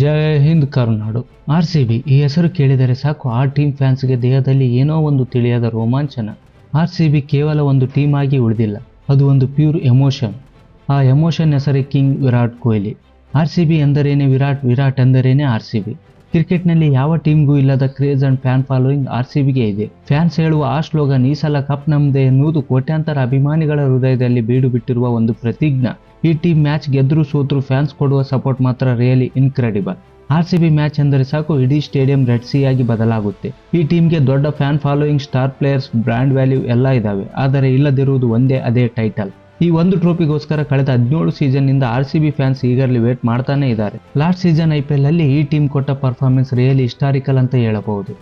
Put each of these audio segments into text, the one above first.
ಜಯ ಹಿಂದ್ ಕರುನಾಡು. R C B ಈ ಹೆಸರು ಕೇಳಿದರೆ ಸಾಕು, ಆ ಟೀಮ್ ಫ್ಯಾನ್ಸ್ಗೆ ದೇಹದಲ್ಲಿ ಏನೋ ಒಂದು ತಿಳಿಯದ ರೋಮಾಂಚನ. ಆರ್ ಸಿ ಬಿ ಕೇವಲ ಒಂದು ಟೀಮ್ ಆಗಿ ಉಳಿದಿಲ್ಲ, ಅದು ಒಂದು ಪ್ಯೂರ್ ಎಮೋಷನ್. ಆ ಎಮೋಷನ್ ಹೆಸರೇ king Virat Kohli. R C B ಎಂದರೇನೆ Virat Virat ಎಂದರೇನೆ ಆರ್ ಸಿ ಬಿ ಕ್ರಿಕೆಟ್ನಲ್ಲಿ ಯಾವ ಟೀಮ್ಗೂ ಇಲ್ಲದ craze and fan following R C ಬಿಗೆ ಇದೆ. ಫ್ಯಾನ್ಸ್ ಹೇಳುವ ಆ ಸ್ಲೋಗನ್ ಈ ಸಲ ಕಪ್ ನಮ್ದೆ ಎನ್ನುವುದು ಕೋಟ್ಯಾಂತರ ಅಭಿಮಾನಿಗಳ ಹೃದಯದಲ್ಲಿ ಬೀಡು ಬಿಟ್ಟಿರುವ ಒಂದು ಪ್ರತಿಜ್ಞ. ಈ ಟೀಮ್ ಮ್ಯಾಚ್ ಗೆದ್ರು ಸೋತ್ರು ಫ್ಯಾನ್ಸ್ ಕೊಡುವ ಸಪೋರ್ಟ್ ಮಾತ್ರ really incredible. R C B match ಎಂದರೆ ಸಾಕು, ಇಡೀ ಸ್ಟೇಡಿಯಂ ರೆಡ್ ಸಿ ಆಗಿ ಬದಲಾಗುತ್ತೆ. ಈ ಟೀಮ್ಗೆ ದೊಡ್ಡ fan following star players, brand value ಎಲ್ಲ ಇದಾವೆ. ಆದರೆ ಇಲ್ಲದಿರುವುದು ಒಂದೇ ಅದೇ ಟೈಟಲ್. ಈ ಒಂದು ಟ್ರೋಫಿಗೋಸ್ಕರ ಕಳೆದ ಹದಿನೇಳು ಸೀಸನ್ನಿಂದ R C B fans eagerly wait ಮಾಡ್ತಾನೆ ಇದ್ದಾರೆ. Last season I P L ಅಲ್ಲಿ ಈ ಟೀಮ್ ಕೊಟ್ಟ ಪರ್ಫಾರ್ಮೆನ್ಸ್ ರಿಯಲಿ ಹಿಸ್ಟಾರಿಕಲ್ ಅಂತ ಹೇಳಬಹುದು.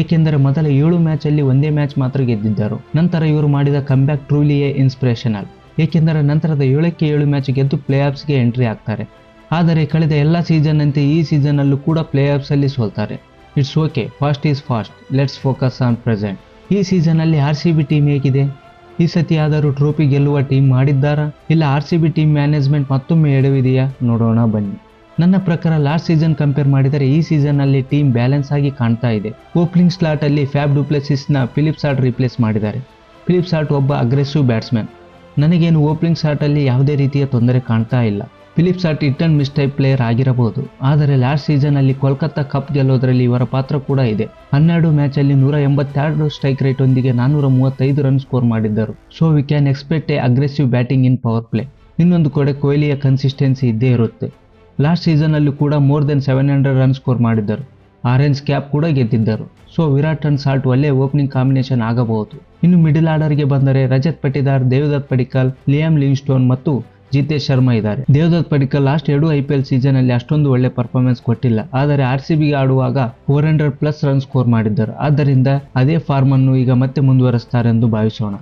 ಏಕೆಂದರೆ ಮೊದಲ ಏಳು ಮ್ಯಾಚ್ ಅಲ್ಲಿ ಒಂದೇ ಮ್ಯಾಚ್ ಮಾತ್ರ ಗೆದ್ದಿದ್ದರು. ನಂತರ ಇವರು ಮಾಡಿದ ಕಂಬ್ಯಾಕ್ ಟ್ರೂಲಿಯೇ ಇನ್ಸ್ಪಿರೇಷನಲ್. ಏಕೆಂದರೆ ನಂತರದ ಏಳಕ್ಕೆ ಏಳು ಮ್ಯಾಚ್ ಗೆದ್ದು ಪ್ಲೇ ಆಫ್ಸ್ಗೆ ಎಂಟ್ರಿ ಆಗ್ತಾರೆ. ಆದರೆ ಕಳೆದ ಎಲ್ಲ ಸೀಸನ್ನಂತೆ ಈ ಸೀಸನ್ನಲ್ಲೂ ಕೂಡ ಪ್ಲೇ ಆಫ್ಸಲ್ಲಿ ಸೋಲ್ತಾರೆ. It's okay fast is fast let's focus on present ಈ ಸೀಸನ್ನಲ್ಲಿ ಆರ್ ಸಿ ಬಿ ಟೀಮ್ ಹೇಗಿದೆ? ಈ ಸತಿ ಆದರೂ ಟ್ರೋಫಿ ಗೆಲ್ಲುವ ಟೀಮ್ ಮಾಡಿದ್ದಾರಾ? ಇಲ್ಲ R C B team management ಮತ್ತೊಮ್ಮೆ ಎಡವಿದೆಯಾ? ನೋಡೋಣ ಬನ್ನಿ. ನನ್ನ ಪ್ರಕಾರ ಲಾಸ್ಟ್ ಸೀಸನ್ ಕಂಪೇರ್ ಮಾಡಿದರೆ ಈ ಸೀಸನ್ನಲ್ಲಿ ಟೀಮ್ ಬ್ಯಾಲೆನ್ಸ್ ಆಗಿ ಕಾಣ್ತಾ ಇದೆ. ಓಪನಿಂಗ್ ಸ್ಲಾಟ್ ಅಲ್ಲಿ ಫ್ಯಾಬ್ ಡುಪ್ಲೆಸಿಸ್ನ ಫಿಲಿಪ್ ಸಾಟ್ ರಿಪ್ಲೇಸ್ ಮಾಡಿದ್ದಾರೆ. ಫಿಲಿಪ್ ಸಾಟ್ ಒಬ್ಬ ಅಗ್ರೆಸಿವ್ ಬ್ಯಾಟ್ಸ್ಮನ್ ನನಗೇನು ಓಪನಿಂಗ್ ಶಾಟಲ್ಲಿ ಯಾವುದೇ ರೀತಿಯ ತೊಂದರೆ ಕಾಣ್ತಾ ಇಲ್ಲ. Philip Salt it and player ಆಗಿರಬಹುದು. ಆದರೆ ಲಾಸ್ಟ್ ಸೀಸನ್ ಅಲ್ಲಿ ಕೋಲ್ಕತ್ತಾ ಕಪ್ ಗೆಲ್ಲೋದ್ರಲ್ಲಿ ಇವರ ಪಾತ್ರ ಕೂಡ ಇದೆ. ಹನ್ನೆರಡು ಮ್ಯಾಚ್ ಅಲ್ಲಿ ನೂರ ಎಂಬತ್ತೆರಡು ಸ್ಟ್ರೈಕ್ ರೇಟ್ ಒಂದಿಗೆ ನಾನೂರ ಮೂವತ್ತೈದು ರನ್ ಸ್ಕೋರ್ ಮಾಡಿದ್ದರು. So we can expect a aggressive batting in power play ಇನ್ನೊಂದು ಕಡೆ ಕೊಹ್ಲಿಯ ಕನ್ಸಿಸ್ಟೆನ್ಸಿ ಇದ್ದೇ ಇರುತ್ತೆ. ಲಾಸ್ಟ್ ಸೀಸನ್ ಅಲ್ಲಿ ಕೂಡ more than seven hundred run score ಮಾಡಿದ್ದರು. ಆರೆಂಜ್ ಕ್ಯಾಪ್ ಕೂಡ ಗೆದ್ದಿದ್ದರು. ಸೊ ವಿರಾಟ್ ಅಂಡ್ ಸಾಲ್ಟ್ ಒಳ್ಳೆ ಓಪನಿಂಗ್ ಕಾಂಬಿನೇಷನ್ ಆಗಬಹುದು. ಇನ್ನು ಮಿಡಿಲ್ ಆರ್ಡರ್ಗೆ ಬಂದರೆ ರಜತ್ ಪಟಿದಾರ್ ದೇವದತ್ ಪಡಿಕಲ್, ಲಿಯಾಮ್ ಲಿಂಗ್ಸ್ಟೋನ್ ಮತ್ತು ಜಿತೇಶ್ ಶರ್ಮಾ ಇದ್ದಾರೆ. ದೇವದತ್ ಪಡಿಕಲ್ ಲಾಸ್ಟ್ ಎರಡು ಐ ಪಿ ಎಲ್ ಸೀಸನ್ ಅಲ್ಲಿ ಅಷ್ಟೊಂದು ಒಳ್ಳೆ ಪರ್ಫಾರ್ಮೆನ್ಸ್ ಕೊಟ್ಟಿಲ್ಲ. ಆದರೆ ಆರ್ ಸಿ ಬಿಗೆ ಆಡುವಾಗ four hundred plus run score ಮಾಡಿದ್ದರು. ಆದ್ದರಿಂದ ಅದೇ ಫಾರ್ಮ್ ಅನ್ನು ಈಗ ಮತ್ತೆ ಮುಂದುವರಿಸ್ತಾರೆ ಎಂದು ಭಾವಿಸೋಣ.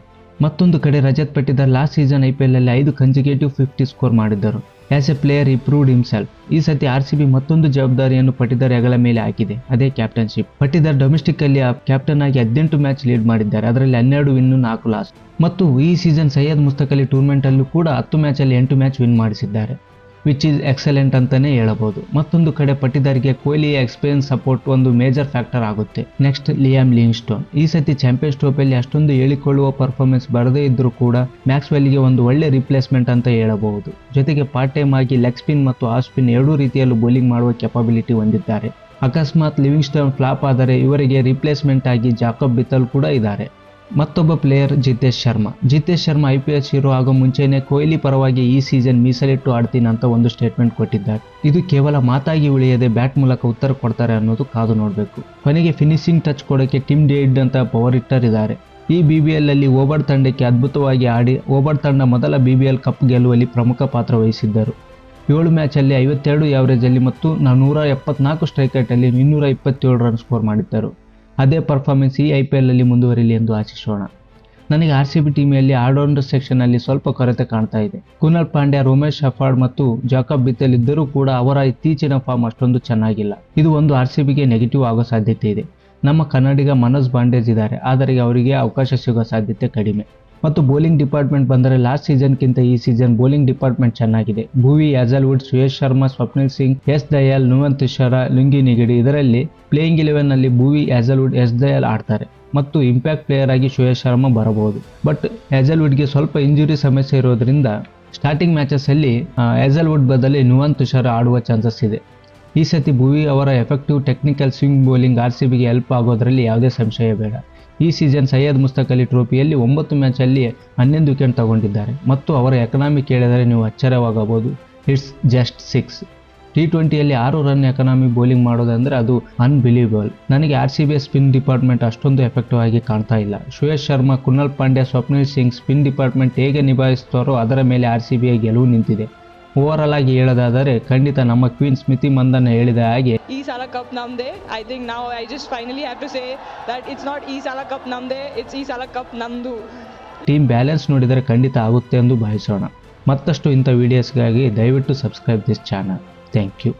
ಮತ್ತೊಂದು ಕಡೆ Rajat Patidar last season I P L ಅಲ್ಲಿ ಐದು ಕನ್ಸಿಕ್ಯೂಟಿವ್ ಫಿಫ್ಟಿ ಸ್ಕೋರ್ ಮಾಡಿದ್ದರು. As a player improved himself ಈ ಸತಿ ಆರ್ ಸಿ ಬಿ ಮತ್ತೊಂದು ಜವಾಬ್ದಾರಿಯನ್ನು ಪಟ್ಟಿದ್ದಾರೆ ಹೆಗಲ ಮೇಲೆ ಹಾಕಿದೆ. ಅದೇ ಕ್ಯಾಪ್ಟನ್ಶಿಪ್ ಪಟ್ಟಿದಾರ್ ಡೊಮೆಸ್ಟಿಕ್ ಅಲ್ಲಿ ಕ್ಯಾಪ್ಟನ್ ಆಗಿ ಹದಿನೆಂಟು ಮ್ಯಾಚ್ ಲೀಡ್ ಮಾಡಿದ್ದಾರೆ. ಅದರಲ್ಲಿ ಹನ್ನೆರಡು ವಿನ್ನು ನಾಲ್ಕು ಲಾಸ್ ಮತ್ತು ಈ ಸೀಸನ್ ಸೈಯದ್ ಮುಸ್ತಕ್ ಟೂರ್ನಮೆಂಟ್ ಅಲ್ಲೂ ಕೂಡ ಹತ್ತು ಮ್ಯಾಚ್ ಅಲ್ಲಿ ಎಂಟು ಮ್ಯಾಚ್ ವಿನ್ ಮಾಡಿಸಿದ್ದಾರೆ. ವಿಚ್ ಈಸ್ ಎಕ್ಸಲೆಂಟ್ ಅಂತಾನೆ ಹೇಳಬಹುದು. ಮತ್ತೊಂದು ಕಡೆ ಪಟ್ಟಿದಾರಿಗೆ ಕೊಹ್ಲಿಯ ಎಕ್ಸ್ಪೀರಿಯನ್ಸ್ ಸಪೋರ್ಟ್ ಒಂದು ಮೇಜರ್ ಫ್ಯಾಕ್ಟರ್ ಆಗುತ್ತೆ. ನೆಕ್ಸ್ಟ್ ಲಿಯಾಮ್ ಲಿಂಗ್ಸ್ಟೋನ್ ಈ ಸತಿ ಚಾಂಪಿಯನ್ಸ್ ಟ್ರೋಫಿಯಲ್ಲಿ ಅಷ್ಟೊಂದು ಹೇಳಿಕೊಳ್ಳುವ ಪರ್ಫಾರ್ಮೆನ್ಸ್ ಬರದೇ ಇದ್ರೂ ಕೂಡ ಮ್ಯಾಕ್ಸ್ವೆಲ್ಗೆ ಒಂದು ಒಳ್ಳೆ ರಿಪ್ಲೇಸ್ಮೆಂಟ್ ಅಂತ ಹೇಳಬಹುದು. ಜೊತೆಗೆ ಪಾರ್ಟ್ ಟೈಮ್ ಆಗಿ ಲೆಗ್ ಸ್ಪಿನ್ ಮತ್ತು ಆಫ್ ಸ್ಪಿನ್ ಎರಡೂ ರೀತಿಯಲ್ಲೂ ಬೌಲಿಂಗ್ ಮಾಡುವ ಕೆಪಾಬಿಲಿಟಿ ಹೊಂದಿದ್ದಾರೆ. ಅಕಸ್ಮಾತ್ ಲಿವಿಂಗ್ಸ್ಟೋನ್ ಫ್ಲಾಪ್ ಆದರೆ ಇವರಿಗೆ ರಿಪ್ಲೇಸ್ಮೆಂಟ್ ಆಗಿ ಜಾಕಬ್ ಬಿತ್ತಲ್ ಕೂಡ ಇದ್ದಾರೆ. ಮತ್ತೊಬ್ಬ player Jitesh Sharma. Jitesh Sharma I P S hero ಆಗೋ ಮುಂಚೆನೆ ಕೊಹ್ಲಿ ಪರವಾಗಿ ಈ ಸೀಸನ್ ಮೀಸಲಿಟ್ಟು ಆಡ್ತೀನಿ ಅಂತ ಒಂದು ಸ್ಟೇಟ್ಮೆಂಟ್ ಕೊಟ್ಟಿದ್ದಾರೆ. ಇದು ಕೇವಲ ಮಾತಾಗಿ ಉಳಿಯದೆ ಬ್ಯಾಟ್ ಮೂಲಕ ಉತ್ತರ ಕೊಡ್ತಾರೆ ಅನ್ನೋದು ಕಾದು ನೋಡಬೇಕು. ಕೊನೆಗೆ ಫಿನಿಶಿಂಗ್ ಟಚ್ ಕೊಡೋಕೆ ಟಿಮ್ ಡೇಡ್ ಅಂತ ಪವರ್ ಹಿಟ್ಟರ್ ಇದ್ದಾರೆ ಈ ಬಿ ಬಿ ಎಲ್ ಓಬರ್ ತಂಡಕ್ಕೆ ಅದ್ಭುತವಾಗಿ ಆಡಿ ಓಬರ್ ತಂಡ ಮೊದಲ ಬಿ ಬಿ ಎಲ್ ಕಪ್ ಗೆಲ್ಲುವಲ್ಲಿ ಪ್ರಮುಖ ಪಾತ್ರ ವಹಿಸಿದ್ದರು. ಏಳು ಮ್ಯಾಚಲ್ಲಿ ಐವತ್ತೆರಡು ಯಾವರೇಜಲ್ಲಿ ಮತ್ತು ನೂರ ಎಪ್ಪತ್ನಾಲ್ಕು ಸ್ಟ್ರೈಕ್ ರೇಟಲ್ಲಿ ಇನ್ನೂರ ಇಪ್ಪತ್ತೇಳು ರನ್ ಸ್ಕೋರ್ ಮಾಡಿದ್ದರು. ಅದೇ ಪರ್ಫಾರ್ಮೆನ್ಸ್ ಈ ಐ ಪಿ ಎಲ್ ಮುಂದುವರಿಲಿ ಎಂದು ಆಶಿಸೋಣ. ನನಗೆ ಆರ್ ಸಿ ಬಿ ಟೀಮಿಯಲ್ಲಿ ಆಲ್ರೌಂಡರ್ ಸೆಕ್ಷನ್ನಲ್ಲಿ ಸ್ವಲ್ಪ ಕೊರತೆ ಕಾಣ್ತಾ ಇದೆ. ಕುನಲ್ ಪಾಂಡ್ಯ, ರೋಮೇಶ್ ಅಫಾರ್ಡ್ ಮತ್ತು ಜಾಕಬ್ ಬಿತ್ತಲ್ ಇದ್ದರೂ ಕೂಡ ಅವರ ಇತ್ತೀಚಿನ ಫಾರ್ಮ್ ಅಷ್ಟೊಂದು ಚೆನ್ನಾಗಿಲ್ಲ. ಇದು ಒಂದು ಆರ್ ಸಿ ಬಿಗೆ ನೆಗೆಟಿವ್ ಆಗೋ ಸಾಧ್ಯತೆ ಇದೆ. ನಮ್ಮ ಕನ್ನಡಿಗ ಮನೋಜ್ ಬಾಂಡೇಜ್ ಇದ್ದಾರೆ. ಆದರೆ ಅವರಿಗೆ ಅವಕಾಶ ಸಿಗೋ ಸಾಧ್ಯತೆ ಕಡಿಮೆ. ಮತ್ತು ಬೌಲಿಂಗ್ ಡಿಪಾರ್ಟ್ಮೆಂಟ್ ಬಂದರೆ ಲಾಸ್ಟ್ ಸೀಸನ್ಗಿಂತ ಈ ಸೀಸನ್ ಬೌಲಿಂಗ್ ಡಿಪಾರ್ಟ್ಮೆಂಟ್ ಚೆನ್ನಾಗಿದೆ. Bhuvi Hazlewood Suyash Sharma, Swapnil Singh, S Dayal Nuwan Thushara Lungi Ngidi ಇದರಲ್ಲಿ ಪ್ಲೇಯಿಂಗ್ ಇಲೆವೆನ್ನಲ್ಲಿ ಭುವಿ ಅಜಲ್ವುಡ್ ಎಸ್ ದಯಾಲ್ ಆಡ್ತಾರೆ. ಮತ್ತು ಇಂಪ್ಯಾಕ್ಟ್ ಪ್ಲೇಯರ್ ಆಗಿ ಸುಯೇಶ್ ಶರ್ಮಾ ಬರಬಹುದು. ಬಟ್ ಹ್ಯಾಜಲ್ವುಡ್ಗೆ ಸ್ವಲ್ಪ ಇಂಜುರಿ ಸಮಸ್ಯೆ ಇರೋದ್ರಿಂದ ಸ್ಟಾರ್ಟಿಂಗ್ ಮ್ಯಾಚಸ್ ಅಲ್ಲಿ ಹ್ಯಾಜಲ್ವುಡ್ ಬದಲಿ ನುವಂತ್ ಶರ ಆಡುವ ಚಾನ್ಸಸ್ ಇದೆ. ಈ ಸತಿ ಭುವಿ ಅವರ effective technical swing bowling R C ಬಿಗೆ ಹೆಲ್ಪ್ ಆಗೋದ್ರಲ್ಲಿ ಯಾವುದೇ ಸಂಶಯ ಬೇಡ. ಈ ಸೀಸನ್ ಸೈಯದ್ ಮುಸ್ತಕ್ ಅಲಿ ಟ್ರೋಫಿಯಲ್ಲಿ ಒಂಬತ್ತು ಮ್ಯಾಚಲ್ಲಿ ಹನ್ನೊಂದು ವಿಕೆಟ್ ತಗೊಂಡಿದ್ದಾರೆ. ಮತ್ತು ಅವರ ಎಕನಾಮಿ ಕೇಳಿದರೆ ನೀವು ಆಶ್ಚರ್ಯವಾಗಬಹುದು ಇಟ್ಸ್ ಜಸ್ಟ್ ಸಿಕ್ಸ್ ಟಿ ಟ್ವೆಂಟಿಯಲ್ಲಿ ಆರು ರನ್ ಎಕನಾಮಿ ಬೌಲಿಂಗ್ ಮಾಡೋದಂದರೆ ಅದು ಅನ್ಬಿಲೀವಬಲ್ ನನಗೆ R C B spin department ಅಷ್ಟೊಂದು ಎಫೆಕ್ಟಿವ್ ಆಗಿ ಕಾಣ್ತಾ ಇಲ್ಲ. ಸುಯೇಶ್ ಶರ್ಮಾ ಕುನಾಲ್ ಪಾಂಡ್ಯ ಸ್ವಪ್ನಿಲ್ ಸಿಂಗ್ ಸ್ಪಿನ್ ಡಿಪಾರ್ಟ್ಮೆಂಟ್ ಹೇಗೆ ನಿಭಾಯಿಸ್ತಾರೋ ಅದರ ಮೇಲೆ ಆರ್ ಸಿ ಬಿಯ ಗೆಲುವು ನಿಂತಿದೆ. ಓವರ್ ಆಗಿ ಹೇಳೋದಾದರೆ ಖಂಡಿತ ನಮ್ಮ ಕ್ವೀನ್ ಸ್ಮಿತಿ ಮಂದನ್ ಹೇಳಿದ ಹಾಗೆ. ಈ ಸಲ ಕಪ್ ನಮ್ದೆ. ಐ ಥಿಂಕ್ ನಾವು I just finally have to say that it's not ಈ ಸಲ ಕಪ್ ನಮ್ದೆ ಇಟ್ಸ್ ಈ ಸಲ ಕಪ್ ನಮ್ದು. ಟೀಮ್ ಬ್ಯಾಲೆನ್ಸ್ ನೋಡಿದರೆ ಖಂಡಿತ ಆಗುತ್ತೆ ಎಂದು ಭಾವಿಸೋಣ. ಮತ್ತಷ್ಟು ಇಂಥ ವಿಡಿಯೋಸ್ಗಾಗಿ ದಯವಿಟ್ಟು subscribe this channel thank you